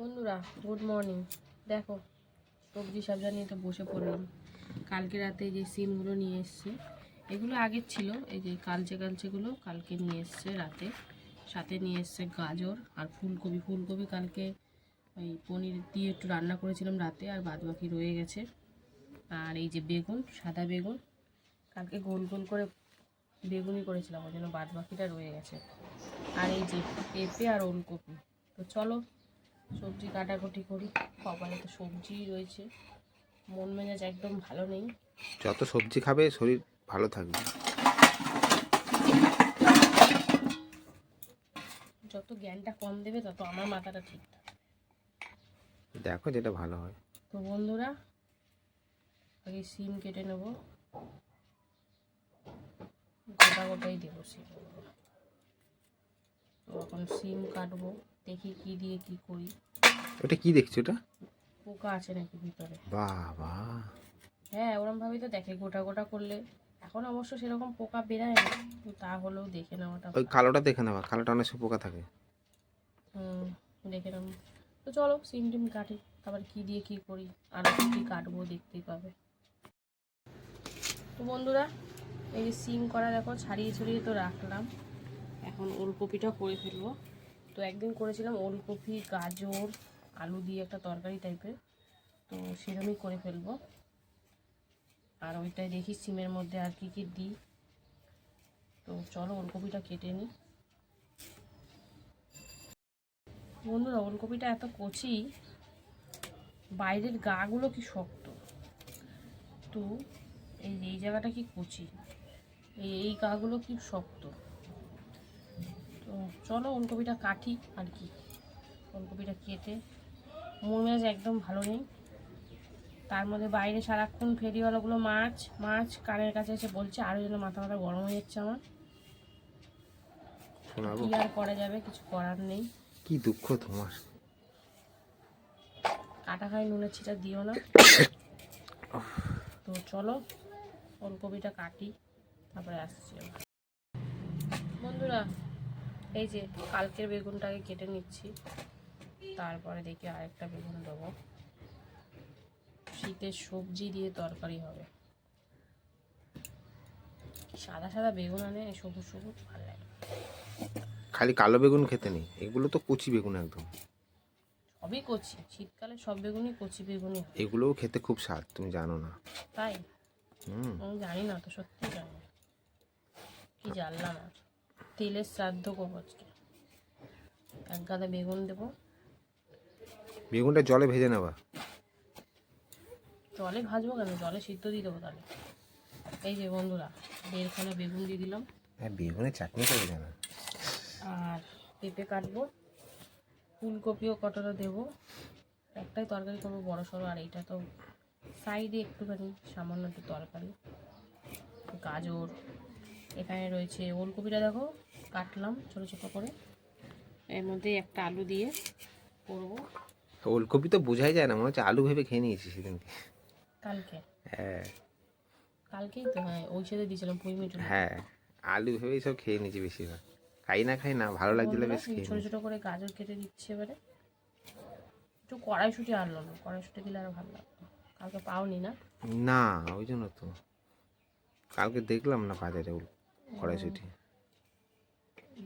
বন্ধুরা good morning দেখো, সবজি সবজা নিয়ে তো বসে পড়লাম। কালকে রাতে যে সিমগুলো নিয়ে এসছে, এগুলো আগের ছিল, এই যে কালচে কালচেগুলো কালকে নিয়ে এসছে রাতে। সাথে নিয়ে এসছে গাজর আর ফুলকপি। ফুলকপি কালকে ওই পনির দিয়ে একটু রান্না করেছিলাম রাতে, আর বাদ বাকি রয়ে গেছে। আর এই যে বেগুন, সাদা বেগুন, কালকে গোল গোল করে বেগুনই করেছিলাম, ওই জন্য বাদ বাকিটা রয়ে গেছে। আর এই যে পেঁপে আর ওলকপি। তো চলো সবজি কাটাকুটি করি কপালে তো সবজি রয়েছে। মন মেজাজ একদম ভালো নেই। যত সবজি খাবে শরীর ভালো থাকবে। যত জ্ঞানটা কম দেবে তত আমার মাথাটা ঠিক দেখো যেটা ভালো হয়। তো বন্ধুরা আগে সিম কেটে নেব। গোটা গোটাই দেবো সিম। তো এখন সিম কাটবো। দেখি কি দিয়ে কি করি। ওটা কি দেখছ ওটা পোকা আছে নাকি ভিতরে? বাহ হ্যাঁ ওরমভাবেই তো দেখে গোটা গোটা করলে। এখন অবশ্য সেরকম পোকা বেরায় না তা হলেও দেখে নেওয়াটা ওই কালোটা দেখে নেবা কালোটা অনেক পোকা থাকে। হুম দেখে নেব। তো চলো সিম টিম কাটি তারপর কি দিয়ে কি করি আর কি কি কাটবো দেখতেই পাবে। তো বন্ধুরা এই যে সিম করা দেখো ছাড়িয়ে ছড়িয়ে তো রাখলাম। এখন ওলকপিটা করে ফেলব। তো একদিন করেছিলাম ওলকপি, গাজর, আলু দিয়ে একটা তরকারি টাইপের তো সেরকমই করে ফেলব। আর ওইটাই দেখি সিমের মধ্যে আর কি কি দিই। তো চলো ওলকপিটা কেটে নিই। বন্ধুরা, ওলকপিটা এত কচি, বাইরের গাগুলো কি শক্ত। তো এই এই জায়গাটা কি কচি? এই এই গাগুলো কি শক্ত? তো চলো ওলকপিটা কাটি আর কি। ওলকপিটা কেটে। মন মেজাজ একদম ভালো নেই। তার মধ্যে বাইরে সারাক্ষণ ফেরিওয়ালাগুলো মাছ মাছ কানের কাছে এসে বলছে আরও যেন মাথা মাথা গরম হয়ে যাচ্ছে আমার। কি আর করা যাবে কিছু করার নেই। কি দুঃখ তোমার। কাটা খাই নুনের ছিটা দিও না। তো চলো ওলকপিটা কাটি তারপরে আসছি বন্ধুরা এই যে কালকের বেগুনটাকে কেটে নিচ্ছি। তারপরে দেখি আরেকটা বেগুন দেবো। শীতের সবজি দিয়ে তরকারি হবে। সাদা সাদা বেগুন আনে সবুজ সবুজ ভালো লাগে। খালি কালো বেগুন খেতে নেই এগুলো তো কচি বেগুন একদম। সবই কচি শীতকালে সব বেগুনই কচি বেগুনই হয়। এগুলোও খেতে খুব স্বাদ তুমি জানো না। তাই? হুম। আমি জানি না তো সত্যি জানি না। কি জানলাম আর। তেলের শ্রাদ্ধ করব আজকে। এক গাদা বেগুন দেবো। বেগুনটা জলে ভেজে নেবা। জলে ভাজবো কেন? জলে সিদ্ধ দিয়ে দেবো তাহলে। এই যে বন্ধুরা দেড়খানা বেগুন দিয়ে দিলাম। হ্যাঁ বেগুনের চাটনি করে জানা আর পেঁপে কাটবো। ফুলকপিও কতটা দেবো। একটাই তরকারি করব বড়ো সড়ো আর এইটা তো সাইডে একটুখানি সামান্য একটু তরকারি। গাজর এখানে রয়েছে ওলকপিটা দেখো। কাটলাম ছোটো ছোটো করে। এর মধ্যে একটা আলু দিয়ে করব। ওলকপি তো বোঝাই যায় না মনে হচ্ছে আলু ভেবে খেয়ে নিয়েছি সেদিনকে। কালকে? হ্যাঁ। কালকেই তো হ্যাঁ ওই সাথে দিয়েছিলাম পুঁই মিটু হ্যাঁ আলু ভেবেই সব খেয়ে নিয়েছি বেশিরভাগ। খাই না খাই না ভালো লাগছিল বেশ খেয়ে ছোটো। ছোটো করে গাজর কেটে দিচ্ছে এবারে। একটু কড়াইশুটি আনলো না কড়াইশুটি দিলে আরও ভালো লাগতো কালকে পাওনি না? না ওই জন্য তো। কালকে দেখলাম না বাজারে কড়াইশুটি।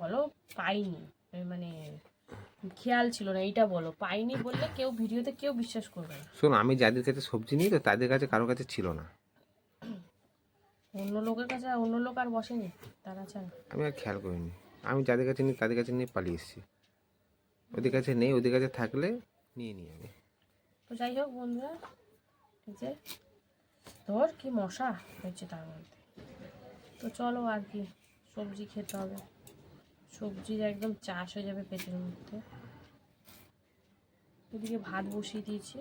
বলো? পাইনি। মানে খেয়াল ছিল না এইটা বলো। পাইনি বললে কেউ ভিডিওতে কেউ বিশ্বাস করবে না। শোনো আমি যাদের কাছে সবজি নিই তো তাদের কাছে কারও কাছে ছিল না। অন্য লোকের কাছে অন্য লোক আর বসেনি? তারা ছাড়া। আমি আর খেয়াল করিনি। আমি যাদের কাছে নিই তাদের কাছে নিয়ে পালিয়ে এসেছি। ওদের কাছে নেই ওদের কাছে থাকলে নিয়ে নিই আমি। তো যাই হোক বন্ধুরা এই যে তোর কি মশা হয়েছে তার মধ্যে? তো চলো আর কি সবজি খেতে হবে। সবজির একদম চাষ হয়ে যাবে পেটের মধ্যে। ওদিকে ভাত বসিয়ে দিয়েছি।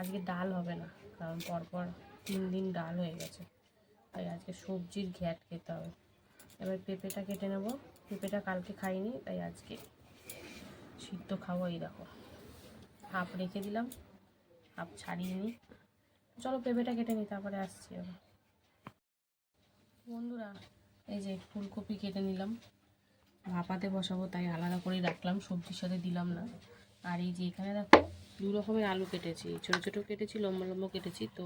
আজকে ডাল হবে না, কারণ পরপর তিন দিন ডাল হয়ে গেছে। তাই আজকে সবজির ঘ্যাট খেতে হবে। এবার পেঁপেটা কেটে নেব। পেঁপেটা কালকে খাইনি, তাই আজকে সিদ্ধ খাব এই দেখো। হাফ রেখে দিলাম, হাফ ছাড়িয়ে নিই। চলো পেঁপেটা কেটে নিই, তারপরে আসছি আবার। বন্ধুরা, এই যে ফুলকপি কেটে নিলাম। ভাপাতে বসাবো, তাই আলাদা করে রাখলাম, সবজির সাথে দিলাম না। আর এই যে এখানে দেখো, দু রকমের আলু কেটেছি। ছোট ছোট কেটেছি, লম্বা লম্বা কেটেছি। তো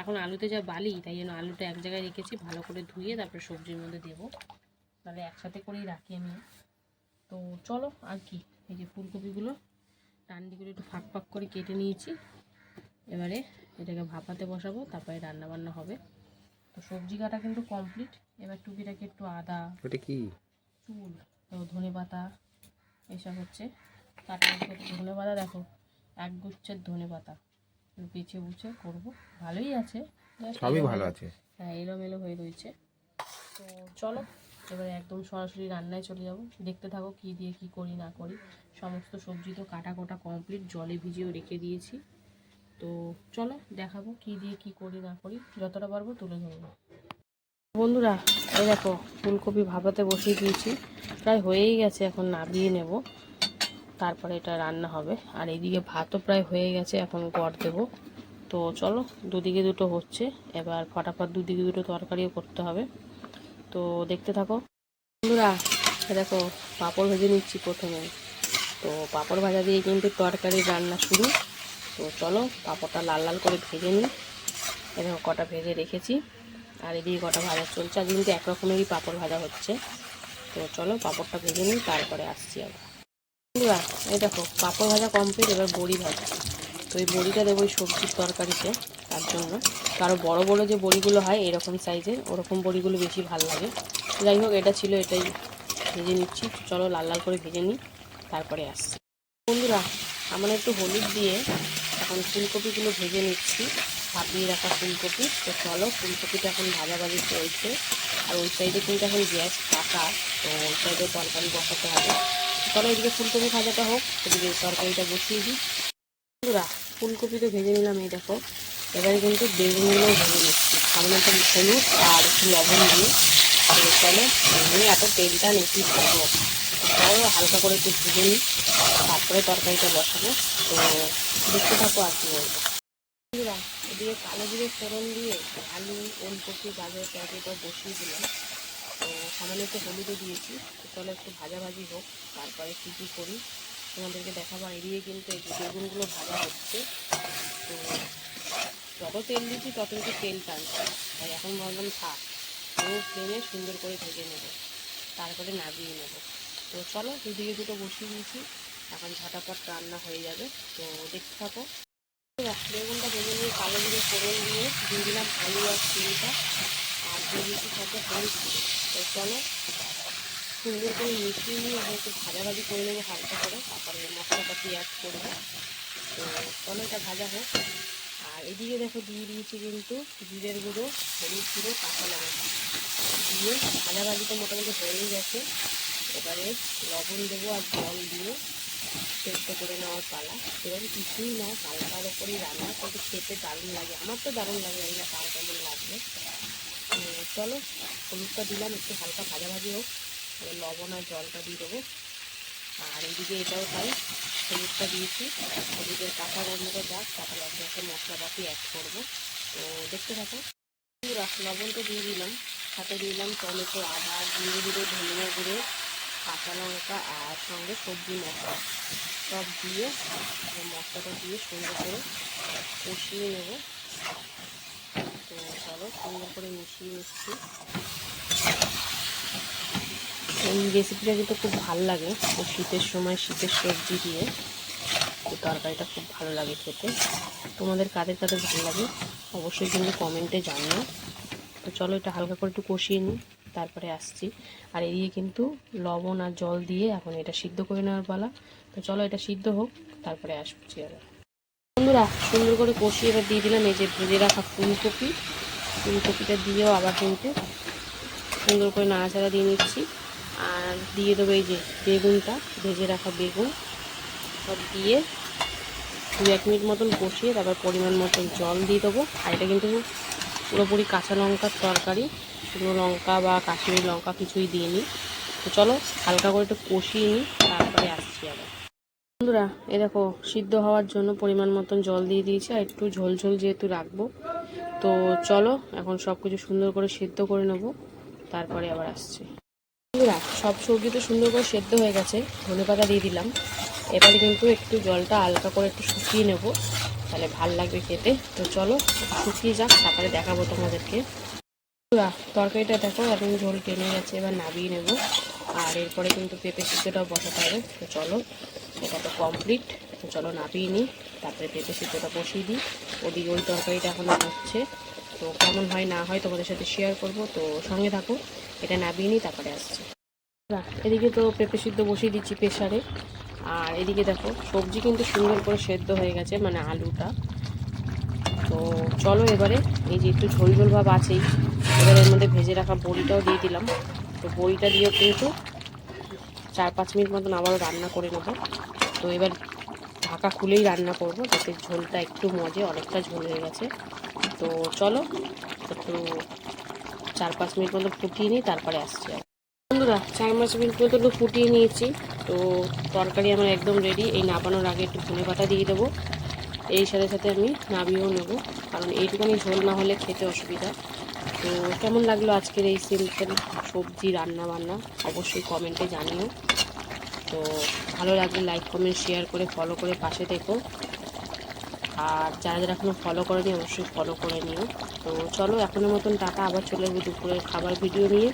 এখন আলুতে যা বালি, তাই জন্য আলুটা এক জায়গায় রেখেছি, ভালো করে ধুয়ে তারপরে সবজির মধ্যে দেবো। তাহলে একসাথে করেই রাখি আমি। তো চলো, আর কি, এই যে ফুলকপিগুলো ডান্ডিগুলো একটু ফাঁক ফাঁক করে কেটে নিয়েছি। এবারে এটাকে ভাপাতে বসাবো, তারপরে রান্না বান্না হবে। তো সবজি কাটা কিন্তু কমপ্লিট এবার টুকিটাকে একটু আদা, ওটা কি? চুল তো ধনে পাতা এসব হচ্ছে। কাটা ধনে পাতা দেখো এক গুচ্ছের ধনে পাতা। বেছে বুছে করব। ভালোই আছে। সবই ভালো আছে। হ্যাঁ এলোমেলো হয়ে রয়েছে। তো চলো এবারে একদম সরাসরি রান্নায় চলে যাব। দেখতে থাকো কি দিয়ে কি করি না করি। সমস্ত সবজি তো কাটা কোটা কমপ্লিট জলে ভিজিয়েও রেখে দিয়েছি। তো চলো দেখাবো কি দিয়ে কি করি না করি। যতটা পারব তুলে ধরবো। বন্ধুরা, এই দেখো, ফুলকপি ভাপাতে বসিয়ে দিয়েছি। প্রায় হয়েই গেছে, এখন নাবিয়ে নেব। তারপরে এটা রান্না হবে। আর এদিকে ভাতও প্রায় হয়ে গেছে, এখন গড় দেবো। তো চলো, দুদিকে দুটো হচ্ছে। এবার ফটাফট দুদিকে দুটো তরকারিও করতে হবে। তো দেখতে থাকো। বন্ধুরা দেখো, পাঁপড় ভেজে নিচ্ছি প্রথমে। তো পাঁপড় ভাজা দিয়ে কিন্তু তরকারির রান্না শুরু। তো চলো, পাঁপড়টা লাল লাল করে ভেজে নিই। এরকম কটা ভেজে রেখেছি। আর এদিকে কটা ভাজা চলছে আজ কিন্তু এক রকমেরই পাঁপড় ভাজা হচ্ছে। তো চলো পাঁপড়টা ভেজে নিই, তারপরে আসছি আবার বন্ধুরা, এই দেখো, পাঁপড় ভাজা কমপ্লিট এবার বড়ি ভাজছি তো এই বড়িটা দেবো ওই সবজির তরকারিতে, তার জন্য। আরও বড়ো বড়ো যে বড়িগুলো হয়, এরকম সাইজের ওরকম বড়িগুলো বেশি ভালো লাগে। যাই হোক, এটা ছিল, এটাই ভেজে নিচ্ছি। চলো লাল লাল করে ভেজে নিই, তারপরে আসছি। বন্ধুরা, আমরা একটু হলুদ দিয়ে এখন ফুলকপিগুলো ভেজে নিচ্ছি। ভাপিয়ে রাখা ফুলকপি। তো চলো, ফুলকপিটা এখন ভাজাভাজি চলছে। আর ওই সাইডে কিন্তু এখন গ্যাস কাটা তো ওই সাইডে তরকারি বসাতে হবে। চলো এদিকে ফুলকপি ভাজাটা হোক, এদিকে তরকারিটা বসিয়ে দিই। বন্ধুরা ফুলকপি তো ভেজে নিলাম, এই দেখো। এবারে কিন্তু বেগুনগুলো ভেজে নিচ্ছি। সামনে একটু হলুদ আর একটু লবণ দিয়ে। চলো এমনি এত তেলটা নেই করব চলো, হালকা করে একটু ভেজে নিই। তারপরে তরকারিটা বসাবো। তো দেখতে থাকো আর কি বলব। এদিকে কালো জিরে ফোড়ন দিয়ে আলু, ওলকপি, গাজর, টমেটো বসিয়ে দিলাম। তো সামান্য একটু হলুদও দিয়েছি। তো চলো একটু ভাজাভাজি হোক, তারপরে কী কী করি তোমাদেরকে দেখাবো। এড়িয়ে কিন্তু এই বেগুনগুলো ভাজা হচ্ছে, তো যত তেল দিচ্ছি তত একটু তেল টানছে। তাই এখন ভাবলাম থাক ও ফ্লেমে সুন্দর করে ভেজে নেব, তারপরে নামিয়ে নেব। তো চলো দুদিকে দুটো বসিয়ে দিয়েছি। এখন ঝটাপট রান্না হয়ে যাবে। তো দেখতে থাকো। বেগুনটা ভেজে নিয়ে কালো জিরে ফোড়ন দিয়ে দিয়ে দিলাম আলু আর চিনিটা আর দিয়ে দিয়েছি সাথে হলুদ চলো, সুন্দর করে মিশিয়ে নিয়ে এখন একটু ভাজাভাজি করে নেব হালকা করে, তারপরে মশলাটা অ্যাড করব। তো চলো এটা ভাজা হোক। আর এদিকে দেখো দিয়ে দিয়েছি কিন্তু জিরের গুঁড়ো, হলুদ গুঁড়ো, কাঁচা লঙ্কা। দিয়ে ভাজাভাজিটা মোটামুটি হয়েই গেছে। এবারে লবণ দেবো আর জল দিয়ে সেদ্ধ করে নেওয়ার পালা। সেরকম কিছুই না হালকার ওপরই রান্না, কিন্তু খেতে দারুণ লাগে। আমার তো দারুণ লাগে জানি না কার কেমন লাগবে চলো, হলুদটা দিলাম, একটু হালকা ভাজাভাজি হোক। এবার লবণ আর জলটা দিয়ে দেবো। আর এদিকে এটাও তাই, হলুদটা দিয়েছি। হলুদের কাঁচা গন্ধটা যাক তারপরে একে একে মশলাপাতি অ্যাড করব। তো দেখতে থাকো। পুরা লবণ তো দিয়ে দিলাম, সাথে দিলাম টমেটো, আদা, জিরে গুঁড়ো ধনিয়া গুঁড়ো কাঁচা লঙ্কা আর সঙ্গে সবজি মশলা। সব দিয়ে মশলাটা দিয়ে সুন্দর করে কষিয়ে নেব। তো চলো সুন্দর করে মিশিয়ে নিচ্ছি। এই রেসিপিটা কিন্তু খুব ভালো লাগে। তো শীতের সময় শীতের সবজি দিয়ে এই তরকারিটা খুব ভালো লাগে খেতে। তোমাদের কাদের কাদের ভালো লাগে, অবশ্যই কিন্তু কমেন্টে জানিও। তো চলো এটা হালকা করে একটু কষিয়ে নিই। তারপরে আসছি। আর এদিকে কিন্তু লবণ আর জল দিয়ে এখন এটা সিদ্ধ করে নেওয়ার পালা। তো চলো এটা সিদ্ধ হোক, তারপরে আসছি আবার বন্ধুরা, সুন্দর করে কষিয়ে এবার দিয়ে দিলাম এই যে ভেজে রাখা ফুলকপি। ফুলকপিটা দিয়েও আবার কিন্তু সুন্দর করে নাড়াচাড়া দিয়ে নিচ্ছি। আর দিয়ে দেবো এই যে বেগুনটা, ভেজে রাখা বেগুন। সব দিয়ে দু এক মিনিট মতন কষিয়ে তারপর পরিমাণ মতন জল দিয়ে দেবো। আর এটা কিন্তু পুরোপুরি কাঁচা লঙ্কার তরকারি, শুকনো লঙ্কা বা কাশ্মীরি লঙ্কা কিছুই দিইনি। তো চলো, হালকা করে একটু কষিয়ে নিই, তারপরে আসছি আবার। বন্ধুরা, এ দেখো, সিদ্ধ হওয়ার জন্য পরিমাণ মতন জল দিয়ে দিয়েছি, আর একটু ঝোল যেহেতু রাখব। তো চলো, এখন সব কিছু সুন্দর করে সিদ্ধ করে নেব, তারপরে আবার আসছি। বন্ধুরা, সব সবজি তো সুন্দর করে সেদ্ধ হয়ে গেছে ধনে পাতা দিয়ে দিলাম। এবারে কিন্তু একটু জলটা হালকা করে একটু শুকিয়ে নেব। তাহলে ভালো লাগবে খেতে। তো চলো, শুকিয়ে যাক, তারপরে দেখাবো তোমাদেরকে। তরকারিটা দেখো এখন ঝোল টেনে গেছে, এবার নামিয়ে নেব। আর এরপরে কিন্তু পেঁপে সিদ্ধটাও বসাতে হবে। তো চলো এটা তো কমপ্লিট তো চলো, নামিয়ে নিই, তারপরে পেঁপে সিদ্ধটা বসিয়ে দিই। ওদিকে ওই তরকারিটা এখন হচ্ছে। তো কেমন হয়, না হয় তোমাদের সাথে শেয়ার করব। তো সঙ্গে থাকো, এটা নামিয়ে নিই, তারপরে আসছে। এদিকে তো পেঁপে সিদ্ধ বসিয়ে দিচ্ছি প্রেশারে আর এদিকে দেখো, সবজি কিন্তু সুন্দর করে সেদ্ধ হয়ে গেছে মানে আলুটা। তো চলো এবারে, এই যে একটু ঝোল ঝোল ভাব আছেই, এবারে এর মধ্যে ভেজে রাখা বড়িটাও দিয়ে দিলাম। তো বড়িটা দিয়েও কিন্তু চার পাঁচ মিনিট মতন আবারও রান্না করে নেব। তো এবার ঢাকা খুলেই রান্না করব, যাতে ঝোলটা একটু মজে, অনেকটা ঝোল হয়ে গেছে। তো চলো, একটু চার পাঁচ মিনিট মতো ফুটিয়ে নিই, তারপরে আসছি বন্ধুরা, চার পাঁচ মিনিট মতো ফুটিয়ে নিয়েছি। তো তরকারি আমার একদম রেডি এই নাবানোর আগে একটু ধনে পাতা দিয়ে দেবো। এই সাথে সাথে আমি নাবিয়েও নেব। কারণ এইটুখানি ঝোল না হলে খেতে অসুবিধা। তো কেমন লাগল আজকের এই সিম্পল সবজি রান্না বান্না অবশ্যই কমেন্টে জানিও। তো ভালো লাগলে লাইক কমেন্ট শেয়ার করে ফলো করে পাশে দেখো আর যারা যারা এখনও ফলো করেনি, অবশ্যই ফলো করে নিও। তো চলো এখনের মতন টাকা আবার চলে যাব দুপুরের খাবার ভিডিও নিয়ে।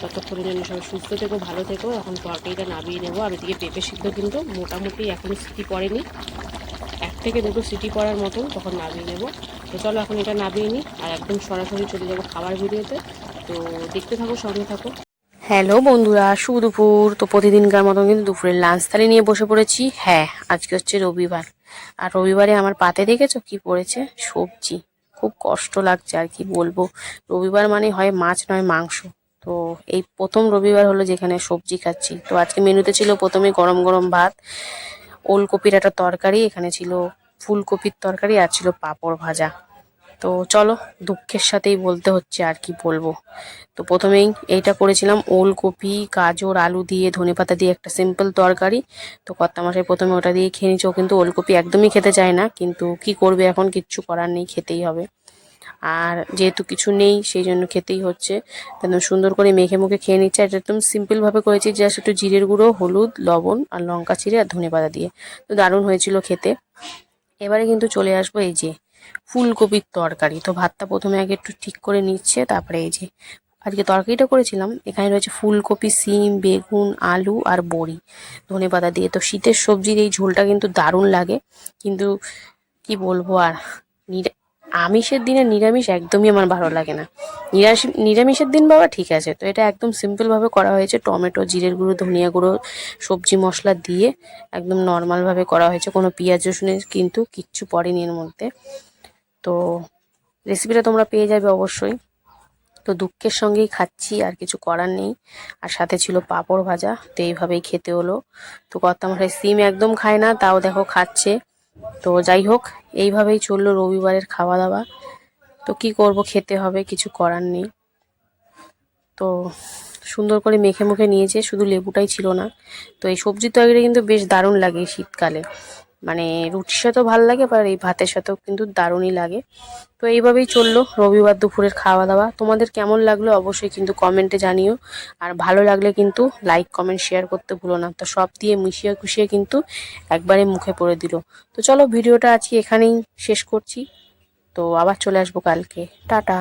ততক্ষণের জন্য সবাই সুস্থ থেকো, ভালো থেকো। এখন তরকারিটা নামিয়ে নেব। আর এদিকে পেঁপে সিদ্ধ কিন্তু মোটামুটি এখন সিটি পড়েনি। এক থেকে দুটো সিটি পড়ার মতন তখন নামিয়ে নেব। তো চলো এখন এটা নামিয়ে নিই আর একদম সরাসরি চলে যাব খাবার ভিডিওতে। তো দেখতে থাকো, সঙ্গে থাকো। হ্যালো বন্ধুরা, শুভ দুপুর। তো প্রতিদিনকার মতন কিন্তু দুপুরের লাঞ্চ থালি নিয়ে বসে পড়েছি। হ্যাঁ আজকে হচ্ছে রবিবার। আর রবিবারে আমার পাতে দেখেছ কি পড়েছে? সবজি। খুব কষ্ট লাগছে আর কি বলব। রবিবার মানে হয় মাছ, নয় মাংস। তো এই প্রথম রবিবার হলো যেখানে সবজি খাচ্ছি। তো আজকে মেনুতে ছিল প্রথমে গরম গরম ভাত, ওলকপির একটা তরকারি, এখানে ছিল ফুলকপির তরকারি আর ছিল পাঁপড় ভাজা। তো চলো, দুঃখের সাথেই বলতে হচ্ছে আর কি বলব। তো প্রথমেই এইটা করেছিলাম, ওলকপি, গাজর, আলু দিয়ে ধনেপাতা দিয়ে একটা সিম্পল তরকারি। তো কর্তা মশাই প্রথমে ওটা দিয়ে খেয়ে নিচ্ছে কিন্তু ওলকপি একদমই খেতে চায় না, কিন্তু কি করবে এখন কিচ্ছু করার নেই, খেতেই হবে। আর যেহেতু কিছু নেই, সেই জন্য খেতেই হচ্ছে। একদম সুন্দর করে মেখে মুখে খেয়ে নিচ্ছে। আর এটা একদম সিম্পলভাবে করেছি জাস্ট একটু জিরের গুঁড়ো, হলুদ, লবণ আর লঙ্কা চিড়ে আর ধনেপাতা দিয়ে। তো দারুণ হয়েছিল খেতে। এবারে কিন্তু চলে আসব এই যে ফুলকপির তরকারি। তো ভাতটা প্রথমে আগে একটু ঠিক করে নিচ্ছে, তারপরে এই যে আজকে তরকারিটা করেছিলাম। এখানে রয়েছে ফুলকপি, সিম, বেগুন, আলু আর বড়ি ধনে পাতা দিয়ে। তো শীতের সবজির এই ঝোলটা কিন্তু দারুণ লাগে। কিন্তু কি বলব আর আমিষের দিনে নিরামিষ একদমই আমার ভালো লাগে না। নিরামিষ নিরামিষের দিন বাবা ঠিক আছে, তো এটা একদম সিম্পলভাবে করা হয়েছে। টমেটো, জিরের গুঁড়ো, ধনিয়া গুঁড়ো, সবজি মশলা দিয়ে একদম নর্মালভাবে করা হয়েছে। কোনো পেঁয়াজ রসুনের কিন্তু কিচ্ছু পড়েনি এর মধ্যে। তো রেসিপিটা তোমরা পেয়ে যাবে অবশ্যই। তো দুঃখের সঙ্গেই খাচ্ছি, আর কিছু করার নেই। আর সাথে ছিল পাঁপড় ভাজা, তো এইভাবেই খেতে হলো। তো কর্তামশাই সিম একদম খায় না, তাও দেখো খাচ্ছে। তো যাই হোক, এইভাবেই চলল রবিবারের খাওয়া দাওয়া তো কি করব, খেতে হবে, কিছু করার নেই। তো সুন্দর করে মেখে মুখে নিয়েছে, শুধু লেবুটাই ছিল না। তো এই সবজি তরকারিটা কিন্তু বেশ দারুণ লাগে শীতকালে। মানে রুটির সাথেও ভালো লাগে, আবার এই ভাতের সাথেও কিন্তু দারুণই লাগে। তো এইভাবেই চলল রবিবার দুপুরের খাওয়া দাওয়া তোমাদের কেমন লাগল অবশ্যই কিন্তু কমেন্টে জানিও। আর ভালো লাগলে কিন্তু লাইক কমেন্ট শেয়ার করতে ভুলো না। তো সব দিয়ে মিশিয়ে খুশিয়ে কিন্তু একবারে মুখে পড়ে দিল। তো চলো ভিডিওটা আজকে এখানেই শেষ করছি। তো আবার চলে আসব কালকে। টাটা।